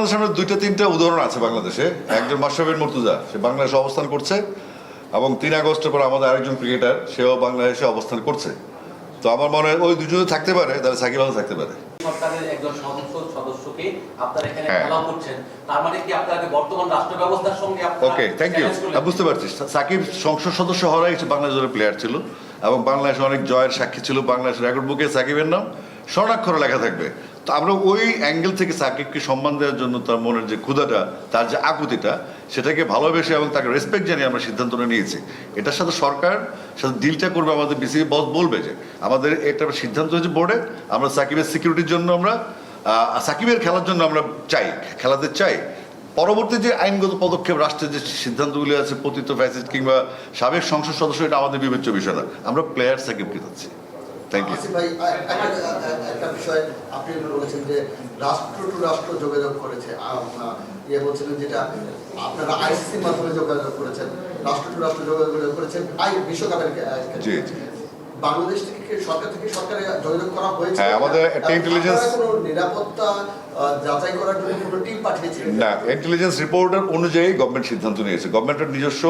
আপনাদের সামনে দুইটা তিনটা উদাহরণ আছে বাংলাদেশে। একজন মাশরাফির মর্তুজা সে বাংলাদেশে অবস্থান করছে এবং তিন আগস্টের পর আমাদের আরেকজন ক্রিকেটার সেও বাংলাদেশে অবস্থান করছে। তো আমার মনে হয় ওই দুজনে থাকতে পারে তাহলে সাকিব আল থাকতে পারে। সরকারের একজন সংসদ সদস্যকে আপনারা এখানে। করছেন। তার মানে কি আপনারা বর্তমান রাষ্ট্র ব্যবস্থার সঙ্গে ওকে থ্যাংক ইউ বুঝতে পারছি। সাকিব সংসদ সদস্য হওয়ারাই বাংলাদেশ দলের প্লেয়ার ছিল এবং বাংলাদেশে অনেক জয়ের সাক্ষী ছিল। বাংলাদেশের রেকর্ড বুকে সাকিবের নাম স্বর্ণাক্ষরে লেখা থাকবে। তো আমরা ওই অ্যাঙ্গেল থেকে সাকিবকে সম্মান দেওয়ার জন্য তার মনের যে ক্ষুধাটা, তার যে আকুতিটা, সেটাকে ভালোবেসে এবং তাকে রেসপেক্ট জানিয়ে আমরা সিদ্ধান্তটা নিয়েছি। এটার সাথে সরকার, সাথে ডিলটা করবে আমাদের বিসিবি বস বলবে যে, আমাদের এটা সিদ্ধান্ত হয়েছে বোর্ডে আমরা সাকিবের সিকিউরিটির জন্য আমরা সাকিবের খেলার জন্য আমরা চাই, খেলাতে চাই। পরবর্তী যে আইনগত পদক্ষেপ, রাষ্ট্রের যে সিদ্ধান্তগুলি আছে, পতিত ফ্যাসিস্ট কিংবা সাবেক সংসদ সদস্য, এটা আমাদের বিবেচ্য বিষয় না। আমরা প্লেয়ার সাকিবকে যাচ্ছি থ্যাংক ইউ ভাই একটা- একটা বিষয় আপনি বলেছেন যে রাষ্ট্র টু রাষ্ট্র যোগাযোগ করেছে। আ- আ- ইয়ে বলছিলেন যেটা আপনারা আইসিসির মাধ্যমে যোগাযোগ করেছেন রাষ্ট্র টু রাষ্ট্র যোগাযোগ করেছেন আই বিশ্বকাপের জি জি। বাংলাদেশ থেকে সরকার থেকে সরকারে যোগাযোগ করা হয়েছে? হ্যাঁ, আমাদের একটা আপনারা কোনো নিরাপত্তা যাচাই করার জন্য কোনো টিম পাঠিয়েছিলেন না ইন্টেলিজেন্স রিপোর্টার অনুযায়ী গভর্নমেন্ট সিদ্ধান্ত নিয়েছে। গভর্নমেন্টের নিজস্ব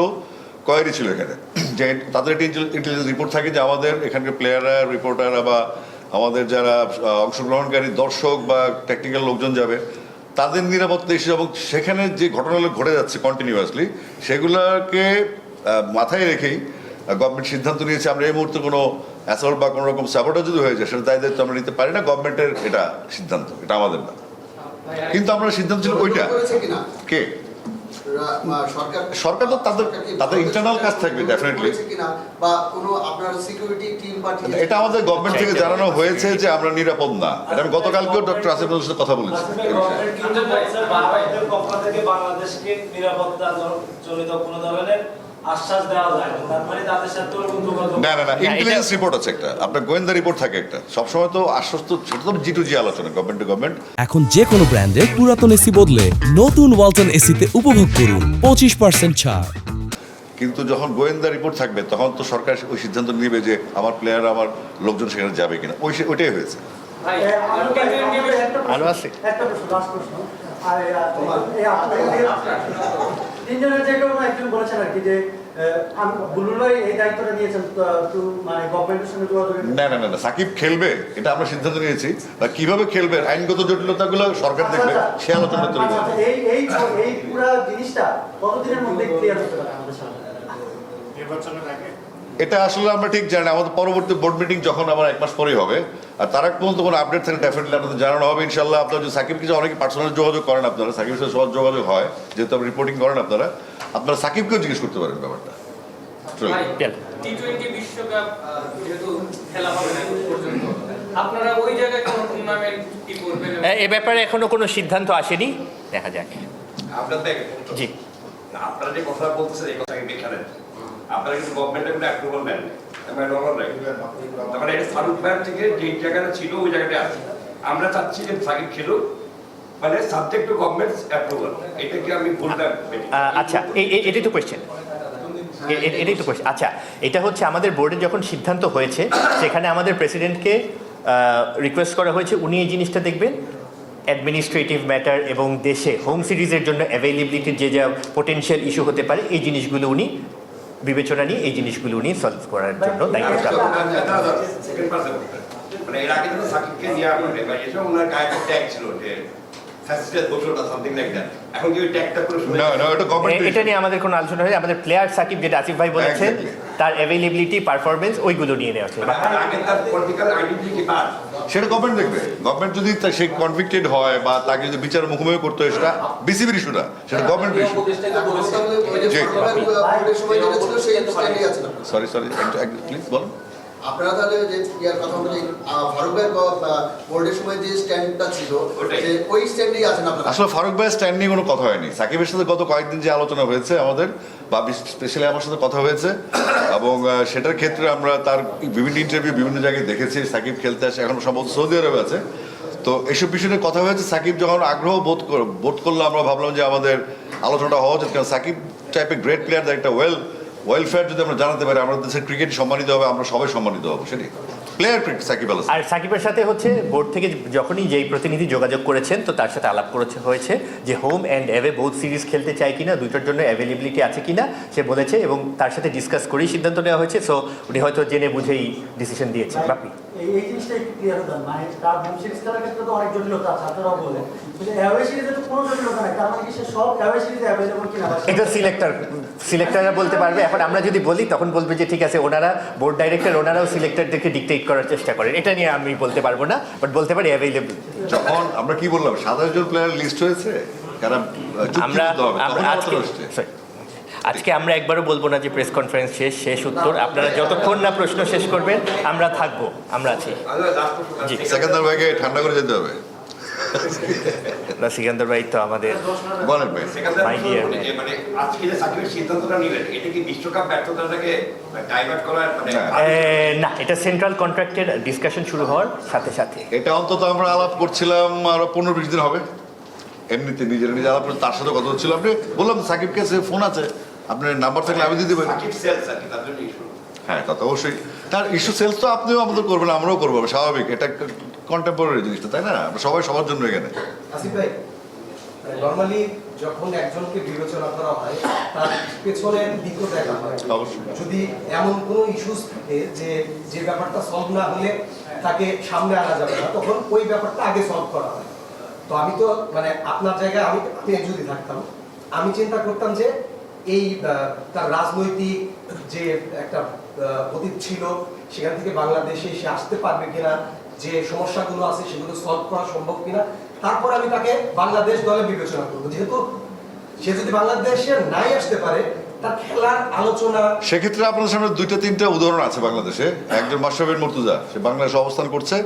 কোয়ারি ছিল এখানে। যে তাদের একটা ইন্টেলিজেন্স রিপোর্ট থাকে যে আমাদের এখানকার প্লেয়াররা রিপোর্টাররা বা আমাদের যারা অংশগ্রহণকারী দর্শক বা টেকনিক্যাল লোকজন যাবে তাদের নিরাপত্তা ইস্যু এবং সেখানে যে ঘটনাগুলো ঘটে যাচ্ছে কন্টিনিউয়াসলি সেগুলোকে মাথায় রেখেই গভর্নমেন্ট সিদ্ধান্ত নিয়েছে আমরা এই মুহূর্তে কোনো অ্যাসল্ট বা কোনো রকম সাপোর্টও যদি হয়ে যায় সেটা দায় দায়িত্ব আমরা নিতে পারি না গভর্নমেন্টের এটা সিদ্ধান্ত এটা আমাদের না। কিন্তু আমরা সিদ্ধান্ত ছিল ওইটা। কে? সরকার সরকার তো তাদের- তাদের ইন্টারনাল কাজ থাকবে, ডেফিনেটলি বা কোনো আপনার সিকিউরিটি টিম এটা আমাদের গভর্নমেন্ট থেকে জানানো হয়েছে যে আমরা নিরাপদ না। এটা আমি গতকালকেও ডক্টর আসিফুল সাথে কথা বলেছি। পক্ষ থেকে বাংলাদেশকে নিরাপত্তা জনিত কোনো ধরনের আশ্বাস দেওয়া যায়। না তার মানে তাদের সাথে না না না ইন্টেলিজেন্স রিপোর্ট আছে একটা। আপনার গোয়েন্দা রিপোর্ট থাকে একটা। সবসময় তো আশ্বস্ত সেটা তো জি টু জি আলোচনা গভর্নমেন্ট টু গভর্নমেন্ট এখন যে কোনো ব্র্যান্ডের পুরাতন এসি বদলে নতুন ওয়ালটন এসিতে উপভোগ করুন। পঁচিশ পার্সেন্ট ছাড়। কিন্তু যখন গোয়েন্দা রিপোর্ট থাকবে তখন তো সরকার ওই সিদ্ধান্ত নেবে যে আমার প্লেয়ার আমার লোকজন সেখানে যাবে কিনা। ওই ওইটাই হয়েছে। ভালো আছে। একটা প্রশ্ন লাস্ট প্রশ্ন। আর এই তিনজনের যে কোনো একজন বলেছেন আর কি যে মানে গভর্নমেন্টের সঙ্গে যোগাযোগের না না না না সাকিব খেলবে এটা আমরা সিদ্ধান্ত নিয়েছি কীভাবে খেলবে আইনগত জটিলতাগুলো সরকার দেখবে সে আলোচনা তৈরি আচ্ছা, করবে আচ্ছা, এই এই এই পুরো জিনিসটা কতদিনের মধ্যে ক্লিয়ার হতে পারে আমাদের সামনে? এটা আসলে আমরা ঠিক জানি আমাদের পরবর্তী বোর্ড মিটিং যখন আমার এক মাস পরেই হবে আর তার আগ পর্যন্ত কোনো আপডেট থাকলে ডেফিনেটলি আপনাদের জানানো হবে ইনশাল্লাহ আপনারা যে সাকিব কিছু অনেকে পার্সোনাল যোগাযোগ করেন আপনারা সাকিবের সাথে সহজ যোগাযোগ হয় যেহেতু আপনি রিপোর্টিং করেন আপনারা আপনারা সাকিবকেও জিজ্ঞেস করতে পারেন ব্যাপারটা। চলুন। ভাই, চল। টি-টোয়েন্টি বিশ্বকাপ আহ, যেহেতু খেলা হবে না এখন পর্যন্ত আপনারা ওই জায়গায় কোনো টুর্নামেন্ট কি করবেন? এ- ব্যাপারে এখনও কোনো সিদ্ধান্ত আসেনি দেখা যাক। আপনার জি। আপনারা যে কথা বলতেছেন এই কথা খেলেন। আপনারা কিন্তু গভর্নমেন্টের কোনো অ্যাপ্রুভাল নেন ফারুক ভাইয়ের থেকে যে জায়গাটা ছিল, ওই জায়গাটা আছে। আমরা চাচ্ছি যে সাকিব খেলুক মানে সাবজেক্ট টু অ্যাপ্রুভাল এটা কি আমি আচ্ছা এটাই তো কোয়েশ্চেন এটাই তো কোয়েশ্চেন আচ্ছা এটা হচ্ছে আমাদের বোর্ডে যখন সিদ্ধান্ত হয়েছে, সেখানে আমাদের প্রেসিডেন্টকে রিকোয়েস্ট করা হয়েছে, উনি এই জিনিসটা দেখবেন। অ্যাডমিনিস্ট্রেটিভ ম্যাটার এবং দেশে হোম সিরিজের জন্য অ্যাভেলেবিলিটির যে যা পোটেনশিয়াল ইস্যু হতে পারে, এই জিনিসগুলো উনি বিবেচনা নিয়ে এই জিনিসগুলো উনি সলভ করার জন্য দায়িত্ব মানে এর আগে তো সাকিবকে নিয়ে আপনার এসব ওনার গায়ে ট্যাগ ছিল যে ফ্যাসিস্টেড বসোটা সামথিং লাইক দ্যাট এখন কি ওই ট্যাগটা করে শুনে না না এটা এ- গভর্নমেন্ট এটা নিয়ে আমাদের কোনো আলোচনা হয়েছে আমাদের প্লেয়ার সাকিব যেটা আসিফ ভাই বলেছেন তার অ্যাভেলেবিলিটি পারফরমেন্স ওইগুলো নিয়ে নেওয়া হচ্ছে তার আগে তার পলিটিক্যাল আইডেন্টিটি কি পার সেটা গভর্নমেন্ট দেখবে। গভর্নমেন্ট যদি সে কনভিক্টেড হয় বা তাকে যদি বিচার মুখোমুখি করতে হয় সেটা বিসিবির ইস্যু না সেটা government issue. Sorry sorry please বলুন। আপনারা তাহলে যে ইয়ার কথা আহ, ফারুক ভাইয়ের বোর্ডের সময় যে স্ট্যান্ডটা ছিল যে ওই স্ট্যান্ডেই আছেন আপনারা? আসলে ফারুক ভাইয়ের স্ট্যান্ড নিয়ে কোনো কথা হয়নি। সাকিবের সাথে গত কয়েকদিন যে আলোচনা হয়েছে আমাদের বা স্পেশালি আমার সাথে কথা হয়েছে এবং সেটার ক্ষেত্রে আমরা তার বিভিন্ন ইন্টারভিউ বিভিন্ন জায়গায় দেখেছি সাকিব খেলতে আসে এখন সম্ভবত সৌদি আরবে আছে। তো এসব বিষয়ে কথা হয়েছে সাকিব যখন আগ্রহ বোধ কর- বোধ করল আমরা ভাবলাম যে আমাদের আলোচনাটা হওয়া উচিত কারণ সাকিব টাইপের গ্রেট প্লেয়ার একটা ওয়েল ওয়েলফেয়ার যদি আমরা জানাতে পারি আমাদের দেশের ক্রিকেট সম্মানিত হবে আমরা সবাই সম্মানিত হব সেটাই। প্লেয়ার সাকিব আল আর সাকিবের সাথে হচ্ছে বোর্ড থেকে যখনই যেই প্রতিনিধি যোগাযোগ করেছেন তো তার সাথে আলাপ করেছে হয়েছে যে home and away both series খেলতে চায় কিনা দুইটার জন্য অ্যাভেলেবিলিটি আছে কিনা সে বলেছে এবং তার সাথে ডিসকাস করেই সিদ্ধান্ত নেওয়া হয়েছে সো উনি হয়তো জেনে বুঝেই ডিসিশন দিয়েছেন। বাপি এই এই জিনিসটা একটু ক্লিয়ার হতাম মানে তার হোম সিরিজ খেলার ক্ষেত্রে তো অনেক জটিলতা আছে আপনারাও বললেন অ্যাওয়ে সিরিজে তো কোনো জটিলতা নাই তার মানে কি সে সব অ্যাওয়ে সিরিজে অ্যাভেলেবল কিনা? এটা সিলেক্টর সিলেক্টররা বলতে পারবে এখন আমরা যদি বলি তখন বলবে যে ঠিক আছে ওনারা বোর্ড ডাইরেক্টর ওনারাও সিলেক্টরদেরকে ডিকটেট করার চেষ্টা করেন। এটা নিয়ে আমি বলতে পারব না বাট বলতে পারি অ্যাভেলেবল যখন আমরা কি বললাম সাতাশ জন প্লেয়ার লিস্ট হয়েছে আমরা আমরা আজকে আজকে আমরা একবারও বলব না যে প্রেস কনফারেন্স শেষ শেষ উত্তর। আপনারা যতক্ষণ না প্রশ্ন শেষ করবেন আমরা থাকব আমরা আছি। জি। সেকেন্দার ভাইকে ঠান্ডা করে যেতে হবে। না সিকান্দার ভাই তো আমাদের বলেন ভাই man. মানে আজকে যে সাকিবের সিদ্ধান্তটা নিলেন এটা কি বিশ্বকাপ ব্যর্থতাটাকে ডাইভার্ট করার মানে না এটা সেন্ট্রাল কন্ট্রাক্টের ডিসকাশন শুরু হওয়ার সাথে সাথে এটা অন্তত আমরা আলাপ করছিলাম আরও পনেরো বিশ দিন হবে এমনিতে নিজের নিজে আলাপ করে তার সাথে কথা হচ্ছিল আপনি বললাম তো, সাকিব কাছে ফোন আছে আপনার নাম্বার থাকলে আমি দিয়ে দেবেন সাকিব সেলস আর তার জন্য ইস্যু হ্যাঁ তা তো অবশ্যই তার ইস্যু সেলস তো আপনিও আমাদের করবেন আমরাও করব স্বাভাবিক এটা কন্টেম্পোরারি জিনিসটা তাই না? আমরা সবাই সবার জন্য এখানে। আসিফ ভাই নর্মালি যখন একজনকে বিবেচনা করা হয় তার পেছনের দিকও দেখা হয়। যদি এমন কোনো ইস্যুস থাকে যে যে ব্যাপারটা সলভ না হলে তাকে সামনে আনা যাবে না তখন ওই ব্যাপারটা আগে সলভ করা হয়। তো আমি তো মানে আপনার জায়গায় আমি আমি যদি থাকতাম আমি চিন্তা করতাম যে এই তার রাজনৈতিক যে একটা অতীত ছিল সেখান থেকে বাংলাদেশে সে আসতে পারবে কিনা যে সমস্যাগুলো আছে সেগুলো সলভ করা সম্ভব কিনা তারপর আমি তাকে বাংলাদেশ দলে বিবেচনা করব। যেহেতু সে যদি বাংলাদেশে নাই আসতে পারে তার খেলার আলোচনা সেক্ষেত্রে আপনার সামনে দুইটা তিনটা উদাহরণ আছে বাংলাদেশে। একজন মাশরাফির মর্তুজা সে বাংলাদেশে অবস্থান করছে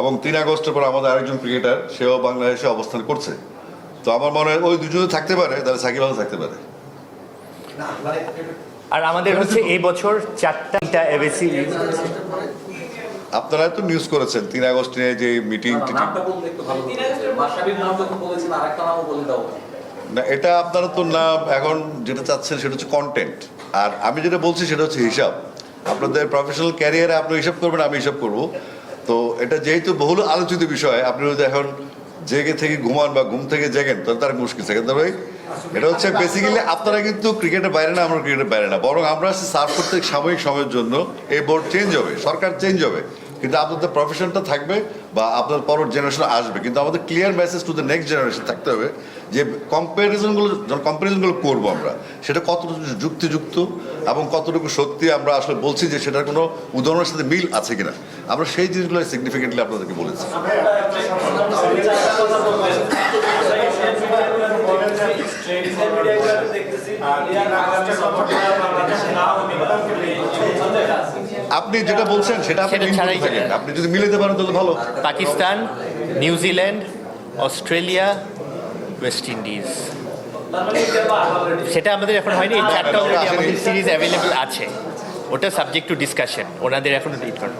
এবং তিন আগস্টের পর আমাদের আরেকজন ক্রিকেটার সেও বাংলাদেশে অবস্থান করছে। তো আমার মনে হয় ওই দুজনে থাকতে পারে তাহলে সাকিব আল থাকতে পারে। মানে আর আমাদের হচ্ছে এই বছর চারটা এবিসি আপনারা তো নিউজ করেছেন তিন আগস্টে যে মিটিং না এটা আপনারা তো না এখন যেটা চাচ্ছেন সেটা হচ্ছে কন্টেন্ট আর আমি যেটা বলছি সেটা হচ্ছে হিসাব। আপনাদের প্রফেশনাল ক্যারিয়ারে আপনি হিসাব করবেন আমি হিসাব করব। তো এটা যেহেতু বহুল আলোচিত বিষয় আপনি যদি এখন জেগে থেকে ঘুমান বা ঘুম থেকে জেগেন তাহলে তার মুশকিল। সেকেন্ড ভাই এটা হচ্ছে বেসিক্যালি আপনারা কিন্তু ক্রিকেটের বাইরে না আমরা ক্রিকেটের বাইরে না। বরং আমরা সার্ভ করতে সাময়িক সময়ের জন্য। এই বোর্ড চেঞ্জ হবে সরকার চেঞ্জ হবে। কিন্তু আপনাদের প্রফেশনটা থাকবে বা আপনার পরের জেনারেশন আসবে। কিন্তু আমাদের clear message to the next generation থাকতে হবে যে কম্প্যারিজনগুলো যখন কম্প্যারিজনগুলো করব আমরা, সেটা কতটুকু যুক্তিযুক্ত এবং কতটুকু সত্যি আমরা আসলে বলছি যে সেটার কোনো উদাহরণের সাথে মিল আছে কিনা। আমরা সেই জিনিসগুলো সিগনিফিকেন্টলি আপনাদেরকে বলেছি। আপনি যেটা বলছেন সেটা আপনি ছাড়াই থাকেন। আপনি যদি মিলাতে পারেন তাহলে ভালো। Pakistan New Zealand Australia West Indies. সেটা আমাদের এখন হয়নি। এই চারটা অলরেডি আমাদের সিরিজ অ্যাভেলেবল আছে। ওটা সাবজেক্ট টু ডিসকাশন ওনাদের এখনও ডিট করেন।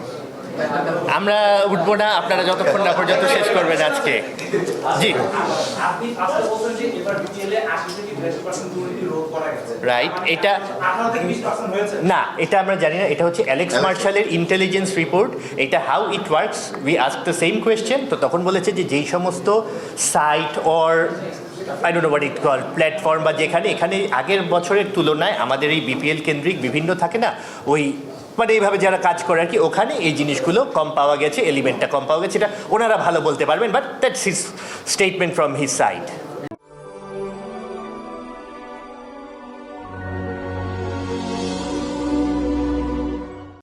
আমরা উঠবো না আপনারা যতক্ষণ না পর্যন্ত শেষ করবেন আজকে। জি। আপনি আজকে বলছেন যে এবার বিপিএলে 80 থেকে 82% দুর্নীতি রোধ করা গেছে। রাইট এটা 20% হয়েছে। না এটা আমরা জানি না এটা হচ্ছে অ্যালেক্স মার্শালের ইন্টেলিজেন্স রিপোর্ট এটা how it works we ask the same question তো তখন বলেছে যে যেই সমস্ত site or I don't know what it call platform বা যেখানে এখানে আগের বছরের তুলনায় আমাদের এই বিপিএল কেন্দ্রিক বিভিন্ন থাকে না ওই মানে এইভাবে যারা কাজ করে আর কি, ওখানে এই জিনিসগুলো কম পাওয়া গেছে এলিমেন্টটা কম পাওয়া গেছে, এটা ওনারা ভালো বলতে পারবেন but that's his statement from his side